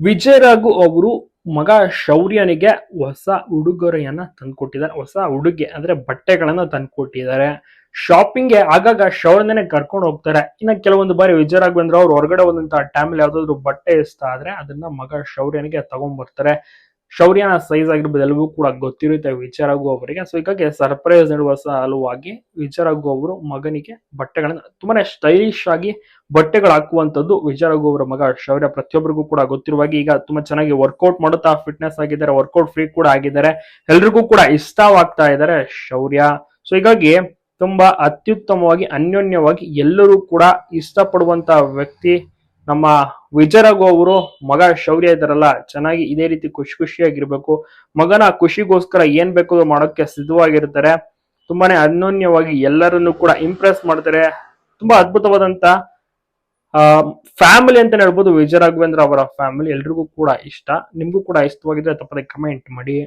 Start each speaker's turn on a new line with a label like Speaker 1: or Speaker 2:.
Speaker 1: ವಿಜಯ್ ರಾಘು ಅವರು ಮಗ ಶೌರ್ಯನಿಗೆ ಹೊಸ ಉಡುಗೊರೆಯನ್ನ ತಂದ್ಕೊಟ್ಟಿದ್ದಾರೆ. ಹೊಸ ಉಡುಗೆ ಅಂದ್ರೆ ಬಟ್ಟೆಗಳನ್ನ ತಂದ್ಕೊಟ್ಟಿದ್ದಾರೆ. ಶಾಪಿಂಗ್ಗೆ ಆಗಾಗ ಶೌರ್ಯನೇ ಕರ್ಕೊಂಡು ಹೋಗ್ತಾರೆ. ಇನ್ನ ಕೆಲವೊಂದು ಬಾರಿ ವಿಜಯ ರಾಘವೇಂದ್ರ ಅವ್ರು ಹೊರಗಡೆ ಹೋದಂತಹ ಟೈಮಲ್ಲಿ ಯಾವ್ದಾದ್ರು ಬಟ್ಟೆ ಇಷ್ಟ ಆದ್ರೆ ಅದನ್ನ ಮಗ ಶೌರ್ಯನಿಗೆ ತಗೊಂಡ್ಬರ್ತಾರೆ. ಶೌರ್ಯನ ಸೈಜ್ ಆಗಿರ್ಬೋದು ಎಲ್ಲವೂ ಕೂಡ ಗೊತ್ತಿರುತ್ತೆ ವಿಚಾರ ಅವರಿಗೆ ಸೊ ಹೀಗಾಗಿ ಸರ್ಪ್ರೈಸ್ ನೀಡುವ ಸಲುವಾಗಿ ವಿಚಾರಾಗು ಅವರು ಮಗನಿಗೆ ಬಟ್ಟೆಗಳನ್ನ ತುಂಬಾನೇ ಸ್ಟೈಲಿಶ್ ಆಗಿ ಬಟ್ಟೆಗಳು ಹಾಕುವಂತದ್ದು ವಿಚಾರಾಗು ಅವರ ಮಗ ಶೌರ್ಯ. ಪ್ರತಿಯೊಬ್ಬರಿಗೂ ಕೂಡ ಗೊತ್ತಿರುವಾಗ ಈಗ ತುಂಬಾ ಚೆನ್ನಾಗಿ ವರ್ಕೌಟ್ ಮಾಡುತ್ತಾ ಫಿಟ್ನೆಸ್ ಆಗಿದ್ದಾರೆ ವರ್ಕೌಟ್ ಫ್ರೀ ಕೂಡ ಆಗಿದ್ದಾರೆ. ಎಲ್ರಿಗೂ ಕೂಡ ಇಷ್ಟವಾಗ್ತಾ ಇದ್ದಾರೆ ಶೌರ್ಯ. ಸೊ ಹೀಗಾಗಿ ತುಂಬಾ ಅತ್ಯುತ್ತಮವಾಗಿ, ಅನ್ಯೋನ್ಯವಾಗಿ ಎಲ್ಲರೂ ಕೂಡ ಇಷ್ಟಪಡುವಂತ ವ್ಯಕ್ತಿ ನಮ್ಮ ವಿಜಯ ರಘು ಅವರು ಮಗ ಶೌರ್ಯ ಇದ್ದಾರಲ್ಲ, ಚೆನ್ನಾಗಿ ಇದೇ ರೀತಿ ಖುಷಿ ಖುಷಿಯಾಗಿರ್ಬೇಕು. ಮಗನ ಖುಷಿಗೋಸ್ಕರ ಏನ್ ಬೇಕು ಮಾಡೋಕ್ಕೆ ಮಾಡೋಕೆ ಸಿದ್ಧವಾಗಿರ್ತಾರೆ. ತುಂಬಾನೇ ಅನ್ಯೋನ್ಯವಾಗಿ ಎಲ್ಲರನ್ನು ಕೂಡ ಇಂಪ್ರೆಸ್ ಮಾಡ್ತಾರೆ. ತುಂಬಾ ಅದ್ಭುತವಾದಂತ ಫ್ಯಾಮಿಲಿ ಅಂತ ಹೇಳ್ಬೋದು ವಿಜಯ ರಾಘವೇಂದ್ರ ಅವರ ಫ್ಯಾಮಿಲಿ ಎಲ್ರಿಗೂ ಕೂಡ ಇಷ್ಟ. ನಿಮ್ಗೂ ಕೂಡ ಇಷ್ಟವಾಗಿದ್ರೆ ತಪ್ಪದೆ ಕಮೆಂಟ್ ಮಾಡಿ.